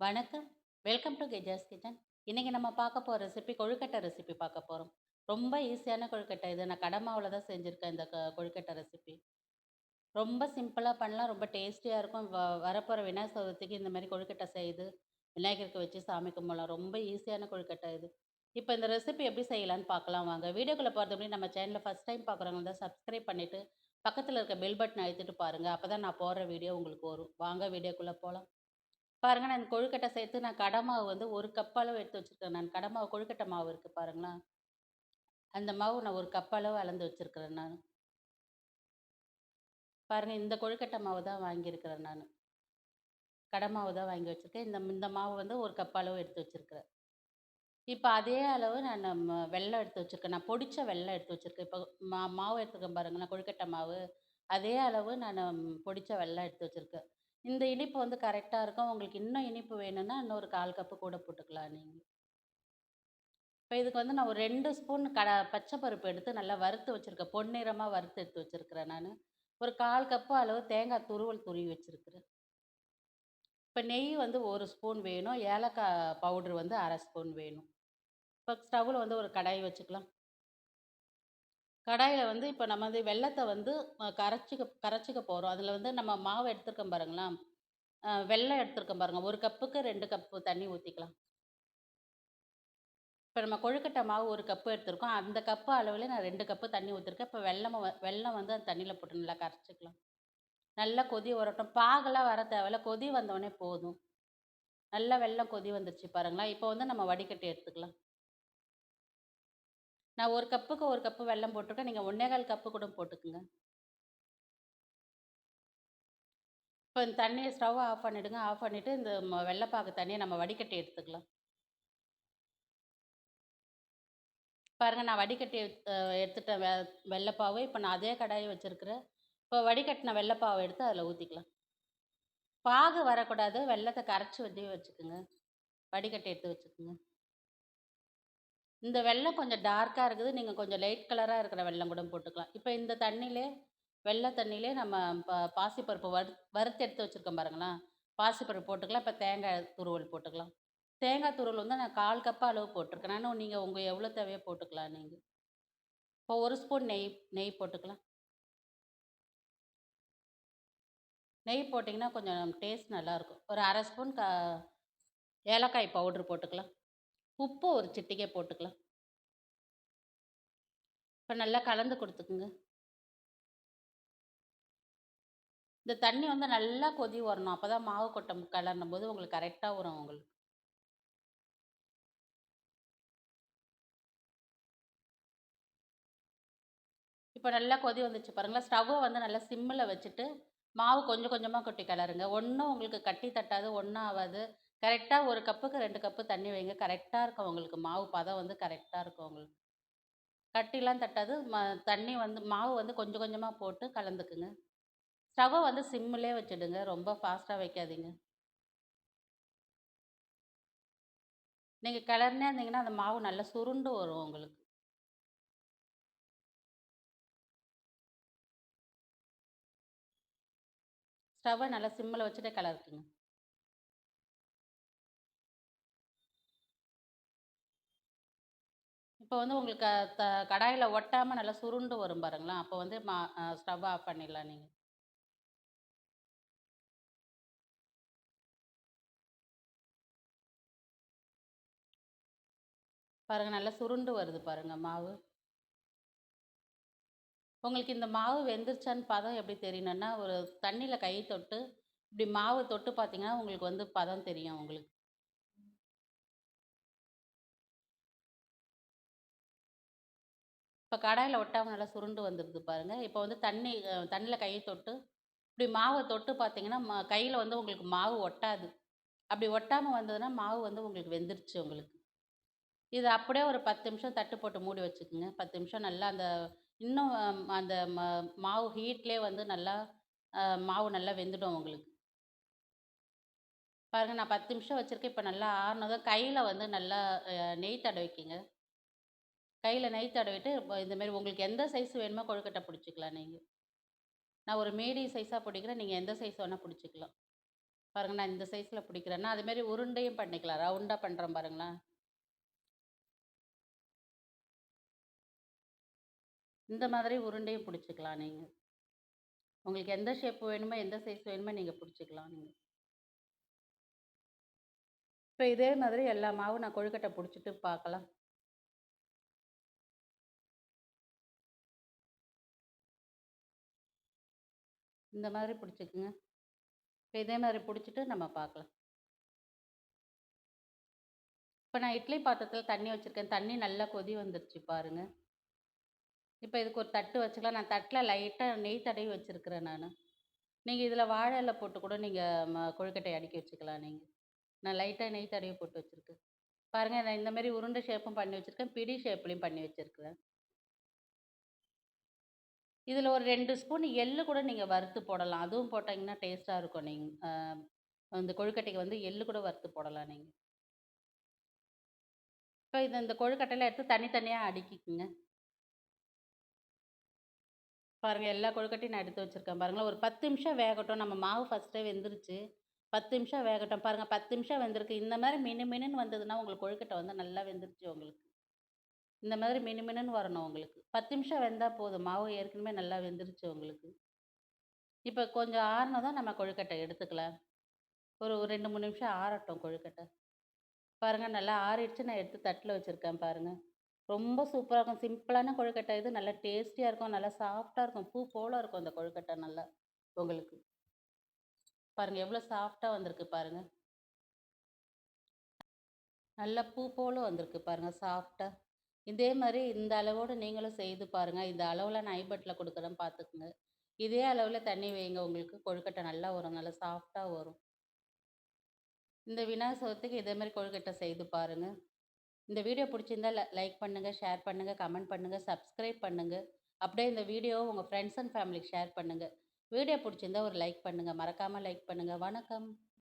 வணக்கம். Welcome to Gejas kitchen. இன்றைக்கி நம்ம பார்க்க போகிற ரெசிபி கொழுக்கட்டை ரெசிபி பார்க்க போகிறோம் ரொம்ப ஈஸியான கொழுக்கட்டை இது. நான் கடமாவில் தான் செஞ்சுருக்கேன் இந்த க கொழுக்கட்டை ரெசிபி. ரொம்ப சிம்பிளாக பண்ணலாம். ரொம்ப டேஸ்டியாக இருக்கும். வ வரப்போகிற விநாயகர் சதுர்த்திக்கு இந்த மாதிரி கொழுக்கட்டை செய்து விநாயகருக்கு வச்சு சாமி கும்பிடலாம். ரொம்ப ஈஸியான கொழுக்கட்டை இது. இப்போ இந்த ரெசிபி எப்படி செய்யலான்னு பார்க்கலாம் வாங்க. வீடியோக்குள்ளே போறதுக்கு முன்னாடி நம்ம சேனலில் ஃபர்ஸ்ட் டைம் பார்க்குறவங்க தான் சப்ஸ்கிரைப் பண்ணிட்டு, பக்கத்தில் இருக்க பெல் பட்டன் அழுத்திட்டு அப்போ தான் நான் போடுற வீடியோ உங்களுக்கு வரும். வாங்க வீடியோக்குள்ளே போகலாம் பாருங்கள் நான் கொழுக்கட்டை சேர்த்து நான் கடை மாவு வந்து ஒரு கப் அளவு எடுத்து வச்சுருக்கேன். நான். கடை மாவு கொழுக்கட்டை மாவு இருக்குது பாருங்களேன். அந்த மாவு நான் ஒரு கப் அளவு அளந்து வச்சுருக்கிறேன் நான். பாருங்கள் இந்த கொழுக்கட்டை மாவு தான் வாங்கியிருக்கிறேன் நான். கடை மாவு தான் வாங்கி வச்சுருக்கேன். இந்த இந்த மாவு வந்து ஒரு கப் அளவு எடுத்து வச்சுருக்கிறேன். இப்போ அதே அளவு நான் ம எடுத்து வச்சுருக்கேன். நான் பொடிச்ச வெள்ளம் எடுத்து வச்சுருக்கேன். இப்போ மா மாவு எடுத்துருக்கேன் பாருங்களேன் கொழுக்கட்டை மாவு. அதே அளவு நான் பொடிச்ச வெள்ளம் எடுத்து வச்சுருக்கேன். இந்த இனிப்பு வந்து கரெக்டாக இருக்கும். உங்களுக்கு இன்னும் இனிப்பு வேணும்னா, இன்னொரு 1/4 கப்பு கூட போட்டுக்கலாம் நீங்கள் இப்போ இதுக்கு வந்து நான் ஒரு ரெண்டு ஸ்பூன் கட பச்சை பருப்பு எடுத்து நல்லா வறுத்து வச்சுருக்கேன் பொன்னிறமாக வறுத்து எடுத்து வச்சிருக்கிறேன் நான் ஒரு 1/4 கப்பு அளவு தேங்காய் துருவல் துருவி வச்சுருக்கிறேன் இப்போ நெய் வந்து ஒரு ஸ்பூன் வேணும். ஏலக்காய் பவுடர் வந்து அரை ஸ்பூன் வேணும். இப்போ ஸ்டவ்வில் வந்து ஒரு கடாய் வச்சுக்கலாம். கடாயில் வந்து இப்போ நம்ம வந்து வெள்ளத்தை வந்து கரைச்சிக்க கரைச்சிக்க போகிறோம் அதில் வந்து நம்ம மாவு எடுத்துருக்கோம் பாருங்களேன். வெள்ளம் எடுத்துருக்கோம் பாருங்கள் ஒரு கப்புக்கு ரெண்டு கப்பு தண்ணி ஊற்றிக்கலாம் இப்போ நம்ம கொழுக்கட்டை மாவு ஒரு கப்பு எடுத்திருக்கோம். அந்த கப்பு அளவில் நான் ரெண்டு கப்பு தண்ணி ஊற்றிருக்கேன் இப்போ வெள்ளம் வெல்லம் வந்து அந்த தண்ணியில் போட்டு நல்லா கரைச்சிக்கலாம் நல்லா கொதி வரட்டும். பாகெல்லாம் வர தேவையில்ல. கொதி வந்தவொடனே போதும். நல்லா வெள்ளம் கொதி வந்துருச்சு பாருங்களேன். இப்போ வந்து நம்ம வடிகட்டி எடுத்துக்கலாம். நான் ஒரு கப்புக்கு ஒரு கப்பு வெல்லம் போட்டுருக்கேன் நீங்கள் ஒன்றே கால் கப்பு கூட போட்டுக்குங்க. இப்போ இந்த தண்ணியை ஸ்டவ் ஆஃப் பண்ணிடுங்க. ஆஃப் பண்ணிவிட்டு இந்த ம தண்ணியை நம்ம வடிகட்டி எடுத்துக்கலாம். பாருங்கள் நான் வடிகட்டி எடுத்துட்டேன். வெ வெள்ளைப்பாவு. இப்போ நான் அதே கடாயை வச்சுருக்கிறேன் இப்போ வடிகட்டின வெள்ளைப்பாவை எடுத்து அதில் ஊற்றிக்கலாம் பாகு வரக்கூடாது. வெள்ளத்தை கரைச்சி வட்டி வச்சுக்கோங்க. வடிகட்டி எடுத்து வச்சுக்கோங்க. இந்த வெள்ளம் கொஞ்சம் டார்க்காக இருக்குது. நீங்கள் கொஞ்சம் லைட் கலராக இருக்கிற வெள்ளம் கூட போட்டுக்கலாம். இப்போ இந்த தண்ணியிலே வெள்ளை தண்ணியிலே நம்ம இப்போ பாசிப்பருப்பு வறு வறுத்து எடுத்து வச்சுருக்கோம் பாருங்களேன். பாசிப்பருப்பு போட்டுக்கலாம். இப்போ தேங்காய் துருவல் போட்டுக்கலாம். தேங்காய் துருவல் வந்து நான் 1/4 கப் அளவு போட்டிருக்கேன். நானு நீங்கள் உங்கள் எவ்வளோ தேவையோ போட்டுக்கலாம் நீங்கள் இப்போ ஒரு ஸ்பூன் நெய் நெய் போட்டுக்கலாம். நெய் போட்டிங்கன்னா கொஞ்சம் டேஸ்ட் நல்லாயிருக்கும். ஒரு அரை ஸ்பூன் க ஏலக்காய் பவுட்ரு போட்டுக்கலாம். உப்பு ஒரு சிட்டிகை போட்டுக்கலாம். இப்போ நல்லா கலந்து கொடுத்துக்குங்க இந்த தண்ணி வந்து நல்லா கொதி வரணும். அப்போ தான் மாவு கொட்ட கலரும்போது உங்களுக்கு கரெக்டாக வரும் உங்களுக்கு. இப்போ நல்லா கொதி வந்துச்சு பாருங்களேன். ஸ்டவ்வை வந்து நல்லா சிம்மில் வச்சுட்டு, மாவு கொஞ்சம் கொஞ்சமாக கொட்டி கலருங்க ஒன்றும் உங்களுக்கு கட்டி தட்டாது, ஒன்றும் ஆகாது கரெக்டாக ஒரு கப்புக்கு ரெண்டு கப்பு தண்ணி வைங்க. கரெக்டாக இருக்கும் உங்களுக்கு. மாவு பதம் வந்து கரெக்டாக இருக்கும் உங்களுக்கு. கட்டிலாம் தட்டாது. ம தண்ணி வந்து மாவு வந்து கொஞ்சம் கொஞ்சமாக போட்டு கலந்துக்குங்க. ஸ்டவ்வை வந்து சிம்மிலே வச்சுடுங்க. ரொம்ப ஃபாஸ்ட்டாக வைக்காதீங்க. நீங்கள் கிளறினே இருந்தீங்கன்னா, அந்த மாவு நல்லா சுருண்டு வரும் உங்களுக்கு. ஸ்டவ்வை நல்லா சிம்மில் வச்சுட்டே கலருக்குங்க இப்போ வந்து உங்களுக்கு த கடாயில் ஒட்டாமல் நல்லா சுருண்டு வரும் பாருங்களேன். அப்போ வந்து மா ஸ்டவ் ஆஃப் பண்ணிடலாம் நீங்கள் பாருங்கள் நல்லா சுருண்டு வருது பாருங்கள் மாவு. உங்களுக்கு இந்த மாவு வெந்துருச்சான்னு பதம் எப்படி தெரியணும்னா, ஒரு தண்ணியில் கை தொட்டு, இப்படி மாவு தொட்டு பார்த்தீங்கன்னா, உங்களுக்கு வந்து பதம் தெரியும் உங்களுக்கு. இப்போ கடாயில் ஒட்டாமல் நல்லா சுருண்டு வந்துருது பாருங்கள் இப்போ வந்து தண்ணி தண்ணியில் கையை தொட்டு, இப்படி மாவை தொட்டு பார்த்தீங்கன்னா, ம கையில் வந்து உங்களுக்கு மாவு ஒட்டாது. அப்படி ஒட்டாமல் வந்ததுன்னா, மாவு வந்து உங்களுக்கு வெந்துருச்சு உங்களுக்கு. இது அப்படியே ஒரு 10 நிமிஷம் தட்டு போட்டு மூடி வச்சுக்கோங்க பத்து நிமிஷம் நல்லா அந்த இன்னும் அந்த ம மாவு ஹீட்லேயே வந்து நல்லா மாவு நல்லா வெந்துடும் உங்களுக்கு. பாருங்கள் நான் 10 நிமிஷம் வச்சுருக்கேன் இப்போ நல்லா ஆறுனதும் கையில் வந்து நல்லா நெய் தடவிக்கிங்க கையில் நெய் தடவிட்டு, இந்தமாரி உங்களுக்கு எந்த சைஸ் வேணுமோ கொழுக்கட்டை பிடிச்சிக்கலாம் நீங்கள் நான் ஒரு மீடியம் சைஸாக பிடிக்கிறேன் நீங்கள் எந்த சைஸ் வேணால் பிடிச்சிக்கலாம் பாருங்கள் நான் இந்த சைஸில் பிடிக்கிறேன்னா, அதுமாரி உருண்டையும் பண்ணிக்கலாம். ரவுண்டாக பண்ணுறேன் பாருங்களேன். இந்த மாதிரி உருண்டையும் பிடிச்சிக்கலாம் நீங்கள் உங்களுக்கு எந்த ஷேப் வேணுமோ, எந்த சைஸ் வேணுமோ நீங்கள் பிடிச்சிக்கலாம் நீங்கள் இப்போ இதே மாதிரி எல்லா மாவும் நான் கொழுக்கட்டை பிடிச்சிட்டு பார்க்கலாம். இந்த மாதிரி பிடிச்சிக்குங்க. இப்போ இதே மாதிரி பிடிச்சிட்டு நம்ம பார்க்கலாம். இப்போ நான் இட்லி பாத்திரத்தில் தண்ணி வச்சுருக்கேன். தண்ணி நல்லா கொதி வந்துருச்சு பாருங்கள் இப்போ இதுக்கு ஒரு தட்டு வச்சுக்கலாம். நான் தட்டில் லைட்டாக நெய் தடவி வச்சுருக்கிறேன் நான். நீங்கள் இதில் வாழை இல போட்டு கூட நீங்கள் ம கொழுக்கட்டைய அடுக்கி வச்சுக்கலாம் நீங்கள் நான் லைட்டாக நெய் தடவி போட்டு வச்சுருக்கேன். பாருங்கள் நான் இந்தமாரி உருண்டை ஷேப்பும் பண்ணி வச்சுருக்கேன். பிடி ஷேப்லேயும் பண்ணி வச்சிருக்கிறேன். இதில் ஒரு ரெண்டு ஸ்பூன் எள்ளு கூட நீங்கள் வறுத்து போடலாம். அதுவும் போட்டீங்கன்னா டேஸ்ட்டாக இருக்கும் நீங்கள் இந்த அந்த கொழுக்கட்டைக்கு வந்து எள்ளு கூட வறுத்து போடலாம் நீங்கள் இப்போ இத இந்த கொழுக்கட்டையில் எடுத்து தனித்தனியாக அடுக்கிக்குங்க. பாருங்கள் எல்லா கொழுக்கட்டையும் நான் எடுத்து வச்சிருக்கேன் பாருங்களேன். ஒரு 10 நிமிஷம் வேகட்டும். நம்ம மாவு ஃபர்ஸ்ட்டே வெந்துருச்சு. 10 நிமிஷம் வேகட்டும். பாருங்கள் பத்து நிமிஷம் வெந்திருக்கு. இந்த மாதிரி மினு மினுன்னு வந்ததுன்னா, உங்களுக்கு கொழுக்கட்டை வந்து நல்லா வெந்துருச்சு உங்களுக்கு. இந்த மாதிரி மினு மினுன்னு வரணும் உங்களுக்கு. 10 நிமிஷம் வெந்தால் போதும். மாவு ஏற்கனவே நல்லா வெந்துருச்சு உங்களுக்கு. இப்போ கொஞ்சம் ஆறுனதும் நம்ம கொழுக்கட்டை எடுத்துக்கலாம். ஒரு 2, 3 நிமிஷம் ஆறட்டும் கொழுக்கட்டை. பாருங்கள் நல்லா ஆறிடுச்சு. நான் எடுத்து தட்டில் வச்சுருக்கேன் பாருங்கள் ரொம்ப சூப்பராக இருக்கும். சிம்பிளான கொழுக்கட்டை இது. நல்லா டேஸ்டியாக இருக்கும். நல்லா சாஃப்டாக இருக்கும். பூ போல இருக்கும் அந்த கொழுக்கட்டை நல்லா உங்களுக்கு. பாருங்கள் எவ்வளோ சாஃப்டாக வந்திருக்கு பாருங்கள் நல்லா பூ போல வந்திருக்கு பாருங்க சாஃப்டாக இதே மாதிரி இந்த அளவோடு நீங்களும் செய்து பாருங்கள் இந்த அளவில் நான் ஐபட்டில் கொடுக்குறேன் பார்த்துக்குங்க. இதே அளவில் தண்ணி வைங்க உங்களுக்கு கொழுக்கட்டை நல்லா வரும். நல்லா சாஃப்டாக வரும். இந்த விநாயகர் சதுர்த்திக்கு இதே மாதிரி கொழுக்கட்டை செய்து பாருங்க. இந்த வீடியோ பிடிச்சிருந்தா லைக் பண்ணுங்கள் ஷேர் பண்ணுங்கள் கமெண்ட் பண்ணுங்கள் சப்ஸ்கிரைப் பண்ணுங்கள் அப்படியே இந்த வீடியோவை உங்கள் ஃப்ரெண்ட்ஸ் அண்ட் ஃபேமிலிக்கு ஷேர் பண்ணுங்கள் வீடியோ பிடிச்சிருந்தா ஒரு லைக் பண்ணுங்கள் மறக்காமல் லைக் பண்ணுங்கள் வணக்கம்.